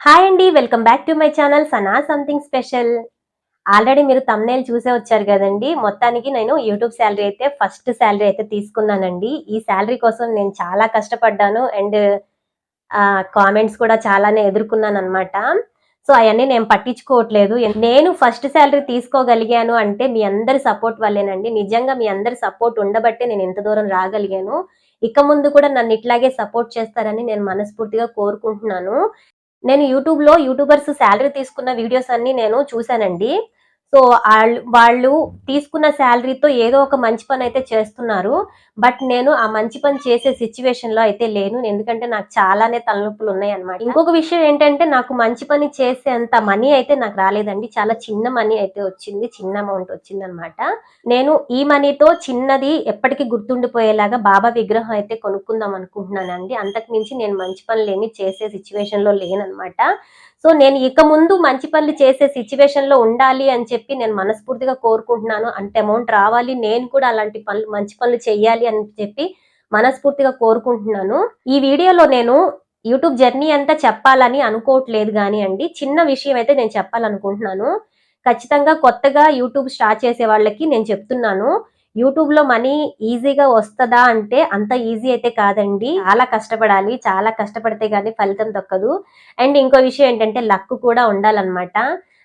Hi అండి welcome back to my channel Sana something special already మీరు thumbnail చూసే వచ్చారు కదండి. మొత్తానికి నేను యూట్యూబ్ శాలరీ అయితే ఫస్ట్ శాలరీ అయితే తీసుకున్నానండి. ఈ శాలరీ కోసం నేను చాలా కష్టపడ్డాను అండ్ కామెంట్స్ కూడా చాలానే ఎదుర్కొన్నాను అనమాట సో అవన్నీ నేను పట్టించుకోవట్లేదు. నేను ఫస్ట్ శాలరీ తీసుకోగలిగాను అంటే మీ అందరి సపోర్ట్ వల్లేనండి. నిజంగా మీ అందరి సపోర్ట్ ఉండబట్టే నేను ఇంత దూరం రాగలిగాను. ఇక ముందు కూడా నన్ను ఇట్లాగే సపోర్ట్ చేస్తారని నేను మనస్ఫూర్తిగా కోరుకుంటున్నాను. నేను యూట్యూబ్లో యూట్యూబర్స్ శాలరీ తీసుకున్న వీడియోస్ అన్ని నేను చూశానండి. సో వాళ్ళు వాళ్ళు తీసుకున్న శాలరీతో ఏదో ఒక మంచి పని అయితే చేస్తున్నారు. బట్ నేను ఆ మంచి పని చేసే సిచ్యువేషన్లో అయితే లేను. ఎందుకంటే నాకు చాలానే తలనొప్పులు ఉన్నాయి అనమాట ఇంకొక విషయం ఏంటంటే నాకు మంచి పని చేసేంత మనీ అయితే నాకు రాలేదండి. చాలా చిన్న మనీ అయితే వచ్చింది. చిన్న అమౌంట్ వచ్చింది అనమాట నేను ఈ మనీతో చిన్నది ఎప్పటికీ గుర్తుండిపోయేలాగా బాబా విగ్రహం అయితే కొనుక్కుందాం అనుకుంటున్నానండి. అంతకు మించి నేను మంచి పనులు ఏమి చేసే సిచ్యువేషన్లో లేనమాట సో నేను ఇక ముందు మంచి పనులు చేసే సిచ్యువేషన్లో ఉండాలి అని చెప్పి నేను మనస్ఫూర్తిగా కోరుకుంటున్నాను. అంటే అమౌంట్ రావాలి. నేను కూడా అలాంటి పనులు మంచి పనులు చేయాలి అని చెప్పి మనస్ఫూర్తిగా కోరుకుంటున్నాను. ఈ వీడియోలో నేను యూట్యూబ్ జర్నీ అంతా చెప్పాలని అనుకోవట్లేదు కానీ అండి చిన్న విషయం అయితే నేను చెప్పాలనుకుంటున్నాను. ఖచ్చితంగా కొత్తగా యూట్యూబ్ స్టార్ట్ చేసే వాళ్ళకి నేను చెప్తున్నాను. యూట్యూబ్లో మనీ ఈజీగా వస్తుందా అంటే అంత ఈజీ అయితే కాదండి. చాలా కష్టపడాలి చాలా కష్టపడితే కానీ ఫలితం దొక్కదు అండ్ ఇంకో విషయం ఏంటంటే లక్ కూడా ఉండాలన్నమాట.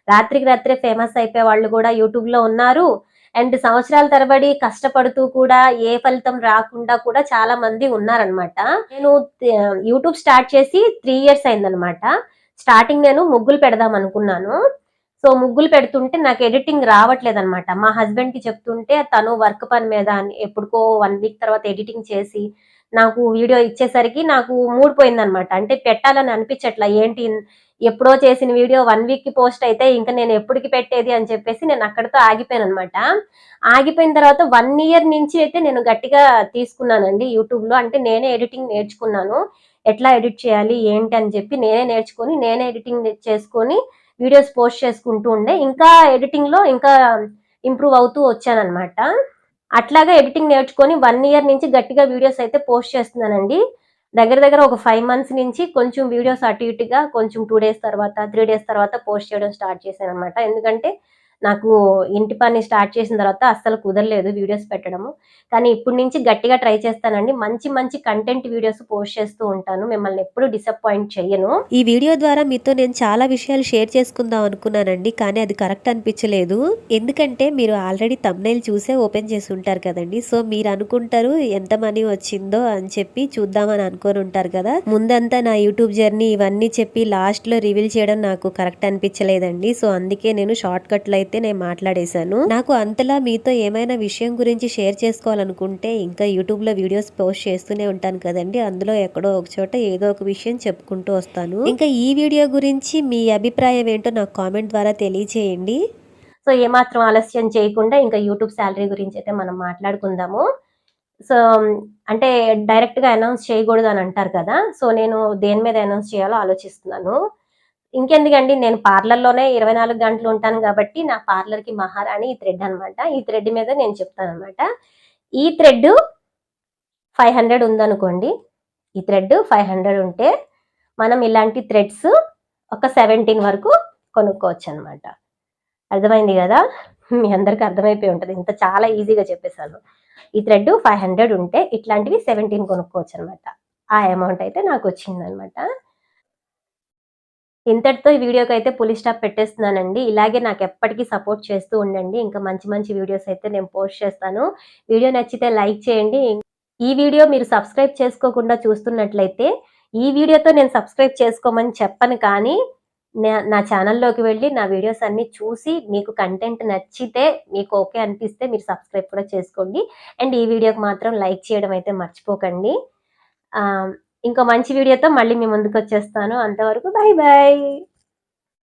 రాత్రికి రాత్రే ఫేమస్ అయిపోయే వాళ్ళు కూడా యూట్యూబ్లో ఉన్నారు. అండ్ సంవత్సరాల తరబడి కష్టపడుతూ కూడా ఏ ఫలితం రాకుండా కూడా చాలా మంది ఉన్నారనమాట నేను యూట్యూబ్ స్టార్ట్ చేసి త్రీ ఇయర్స్ అయిందనమాట స్టార్టింగ్ నేను ముగ్గులు పెడదాం అనుకున్నాను. సో ముగ్గులు పెడుతుంటే నాకు ఎడిటింగ్ రావట్లేదు అనమాట మా హస్బెండ్కి చెప్తుంటే తను వర్క్ పని మీద ఎప్పుడుకో వన్ వీక్ తర్వాత ఎడిటింగ్ చేసి నాకు వీడియో ఇచ్చేసరికి నాకు మూడిపోయింది అనమాట అంటే పెట్టాలని అనిపించట్లా ఏంటి ఎప్పుడో చేసిన వీడియో వన్ వీక్కి పోస్ట్ అయితే ఇంకా నేను ఎప్పటికి పెట్టేది అని చెప్పేసి నేను అక్కడితో ఆగిపోయాను అనమాట ఆగిపోయిన తర్వాత వన్ ఇయర్ నుంచి అయితే నేను గట్టిగా తీసుకున్నానండి యూట్యూబ్లో అంటే నేనే ఎడిటింగ్ నేర్చుకున్నాను. ఎట్లా ఎడిట్ చేయాలి ఏంటి అని చెప్పి నేనే నేర్చుకొని నేనే ఎడిటింగ్ చేసుకొని వీడియోస్ పోస్ట్ చేసుకుంటూ ఉండే. ఇంకా ఎడిటింగ్లో ఇంకా ఇంప్రూవ్ అవుతూ వచ్చానమాట అట్లాగా ఎడిటింగ్ నేర్చుకొని వన్ ఇయర్ నుంచి గట్టిగా వీడియోస్ అయితే పోస్ట్ చేస్తున్నానండి. దగ్గర దగ్గర ఒక ఫైవ్ మంత్స్ నుంచి కొంచెం వీడియోస్ అటు ఇటుగా కొంచెం టూ డేస్ తర్వాత త్రీ డేస్ తర్వాత పోస్ట్ చేయడం స్టార్ట్ చేశాను అనమాట ఎందుకంటే నాకు ఇంటి పని స్టార్ట్ చేసిన తర్వాత అస్సలు కుదరలేదు వీడియోస్ పెట్టడము. కానీ ఇప్పటి నుంచి గట్టిగా ట్రై చేస్తానండి. మంచి మంచి కంటెంట్ వీడియోస్ పోస్ట్ చేస్తూ ఉంటాను. మిమ్మల్ని ఎప్పుడు డిసప్పాయింట్ చేయను ఈ వీడియో ద్వారా మీతో నేను చాలా విషయాలు షేర్ చేసుకుందాం అనుకున్నానండి. కానీ అది కరెక్ట్ అనిపించలేదు. ఎందుకంటే మీరు ఆల్రెడీ తమ్నైల్ చూసే ఓపెన్ చేసి ఉంటారు కదండి. సో మీరు అనుకుంటారు ఎంత మనీ వచ్చిందో అని చెప్పి చూద్దామని అనుకొని ఉంటారు కదా. ముందంతా నా యూట్యూబ్ జర్నీ ఇవన్నీ చెప్పి లాస్ట్లో రివీల్ చేయడం నాకు కరెక్ట్ అనిపించలేదండి. సో అందుకే నేను షార్ట్ కట్లో అయితే నేను మాట్లాడేశాను. నాకు అంతలా మీతో ఏమైనా విషయం గురించి షేర్ చేసుకోవాలనుకుంటే ఇంకా యూట్యూబ్లో వీడియోస్ పోస్ట్ చేస్తూనే ఉంటాను కదండి. అందులో ఎక్కడో ఒక చోట ఏదో ఒక విషయం చెప్పుకుంటూ వస్తాను. ఇంకా ఈ వీడియో గురించి మీ అభిప్రాయం ఏంటో నాకు కామెంట్ ద్వారా తెలియజేయండి. సో ఏమాత్రం ఆలస్యం చేయకుండా ఇంకా యూట్యూబ్ శాలరీ గురించి అయితే మనం మాట్లాడుకుందాము. సో అంటే డైరెక్ట్గా అనౌన్స్ చేయకూడదు అని అంటారు కదా. సో నేను దేని మీద అనౌన్స్ చేయాలో ఆలోచిస్తున్నాను. ఇంకెందుకండి? నేను పార్లర్లోనే ఇరవై నాలుగు గంటలు ఉంటాను కాబట్టి నా పార్లర్కి మహారాణి ఈ థ్రెడ్ అనమాట ఈ థ్రెడ్ మీద నేను చెప్తాను అనమాట ఈ థ్రెడ్ ఫైవ్ హండ్రెడ్ ఉందనుకోండి. ఈ థ్రెడ్ ఫైవ్ హండ్రెడ్ ఉంటే మనం ఇలాంటి థ్రెడ్స్ ఒక సెవెంటీన్ వరకు కొనుక్కోవచ్చు అనమాట అర్థమైంది కదా? మీ అందరికీ అర్థమైపోయి ఉంటుంది. ఇంత చాలా ఈజీగా చెప్పేశాను. ఈ థ్రెడ్ ఫైవ్ హండ్రెడ్ ఉంటే ఇట్లాంటివి సెవెంటీన్ కొనుక్కోవచ్చు అనమాట ఆ అమౌంట్ అయితే నాకు వచ్చిందనమాట ఇంతటితో ఈ వీడియోకి అయితే పులి స్టాప్ పెట్టేస్తున్నానండి. ఇలాగే నాకు ఎప్పటికీ సపోర్ట్ చేస్తూ ఉండండి. ఇంకా మంచి మంచి వీడియోస్ అయితే నేను పోస్ట్ చేస్తాను. వీడియో నచ్చితే లైక్ చేయండి. ఈ వీడియో మీరు సబ్స్క్రైబ్ చేసుకోకుండా చూస్తున్నట్లయితే ఈ వీడియోతో నేను సబ్స్క్రైబ్ చేసుకోమని చెప్పను కానీ నా ఛానల్లోకి వెళ్ళి నా వీడియోస్ అన్ని చూసి మీకు కంటెంట్ నచ్చితే మీకు ఓకే అనిపిస్తే మీరు సబ్స్క్రైబ్ కూడా చేసుకోండి. అండ్ ఈ వీడియోకి మాత్రం లైక్ చేయడం అయితే మర్చిపోకండి. ఇంకో మంచి వీడియోతో మళ్ళీ మీ ముందుకు వచ్చేస్తాను. అంతవరకు బాయ్ బాయ్